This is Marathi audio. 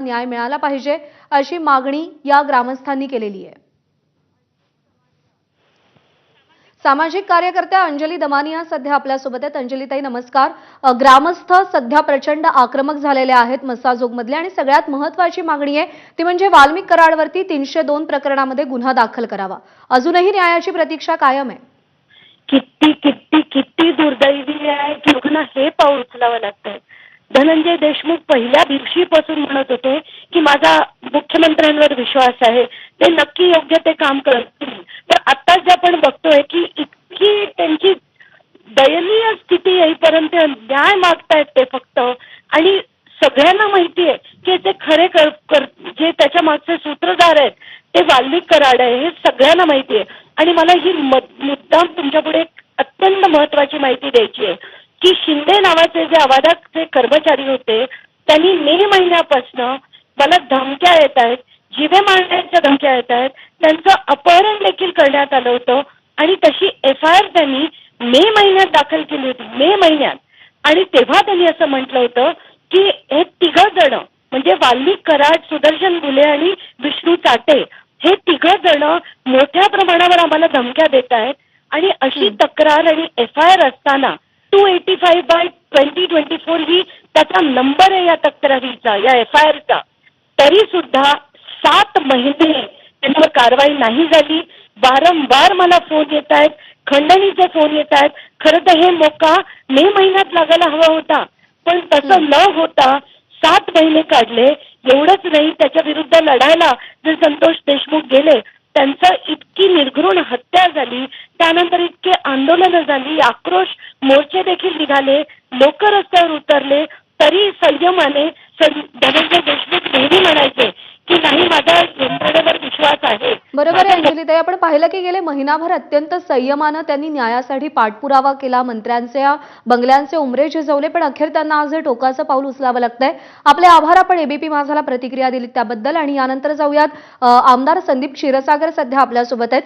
न्याय मिळाला पाहिजे अशी मागणी या ग्रामस्थांनी केलेली आहे. सामाजिक कार्यकर्त्या अंजली दमानिया सध्या आपल्यासोबत आहेत. अंजलीताई नमस्कार. ग्रामस्थ सध्या प्रचंड आक्रमक झालेले आहेत मसाजोगमधले आणि सगळ्यात महत्वाची मागणी आहे ती म्हणजे वाल्मिक कराडवरती तीनशे दोन प्रकरणामध्ये गुन्हा दाखल करावा. अजूनही न्यायाची प्रतीक्षा कायम आहे. किती किती किती दुर्दैवी आहे. की हे पाऊल उचलावं लागतंय. धनंजय देशमुख पहिल्या दिवशीपासून म्हणत होते की माझा मुख्यमंत्र्यांवर विश्वास आहे. ते नक्की योग्य ते काम करतील. तर आता जे आपण बघतोय की इतकी त्यांची दयनीय स्थिती येईपर्यंत न्याय मागतायत ते फक्त. आणि सगळ्यांना माहिती आहे की ते खरे कर, कर जे त्याच्या मागचे सूत्रधार आहेत ते वाल्मिक कराड आहे हे सगळ्यांना माहिती आहे. आणि मला ही मुद्दाम तुमच्यापुढे एक अत्यंत महत्वाची माहिती द्यायची आहे. की शिंदे नावाचे जे अवाधाचे कर्मचारी होते त्यांनी मे महिन्यापासनं मला धमक्या येत आहेत जिवे मारण्याच्या धमक्या येत आहेत. त्यांचं अपहरण देखील करण्यात आलं होतं आणि तशी एफ आय आर त्यांनी मे महिन्यात दाखल केली होती मे महिन्यात. आणि तेव्हा त्यांनी असं म्हटलं होतं की हे तिघ जण म्हणजे वाल्मिक कराड सुदर्शन गुले आणि विष्णू चाटे हे तिघ जण मोठ्या प्रमाणावर आम्हाला धमक्या देत आहेत. आणि अशी तक्रार आणि एफ आय आर असताना two eighty five by twenty twenty four ही त्याचा नंबर आहे या तक्रारीचा या एफ आय आरचा तरी सुद्धा सात महिने त्यांच्यावर कारवाई नाही झाली. वारंवार मला फोन येत आहेत खंडणीचे फोन येत आहेत. खरं तर हे मोका मे महिन्यात लागायला हवा होता. पण तसं न होता सात महिने काढले. एवढंच नाही त्याच्या विरुद्ध लढायला जे संतोष देशमुख गेले त्यांचं इतकी निर्घृण हत्या झाली त्यानंतर इतके आंदोलनं झाली आक्रोश मोर्चे देखील निघाले लोक रस्त्यावर उतरले तरी संयमाने सं- धनंजय देशमुख नेहमी म्हणायचे की नाही माझा यंत्रणेवर विश्वास आहे बरोबर आहे अंजलीताई आपण पाहिलं की गेले महिनाभर अत्यंत संयमानं त्यांनी न्यायासाठी पाठपुरावा केला. मंत्र्यांचे या बंगल्यांचे उमरे झिजवले पण अखेर त्यांना आज हे टोकाचं पाऊल उचलावं लागतंय. आपले आभार आपण एबीपी माझाला प्रतिक्रिया दिली त्याबद्दल. आणि यानंतर जाऊयात आमदार संदीप क्षीरसागर सध्या आपल्यासोबत आहेत.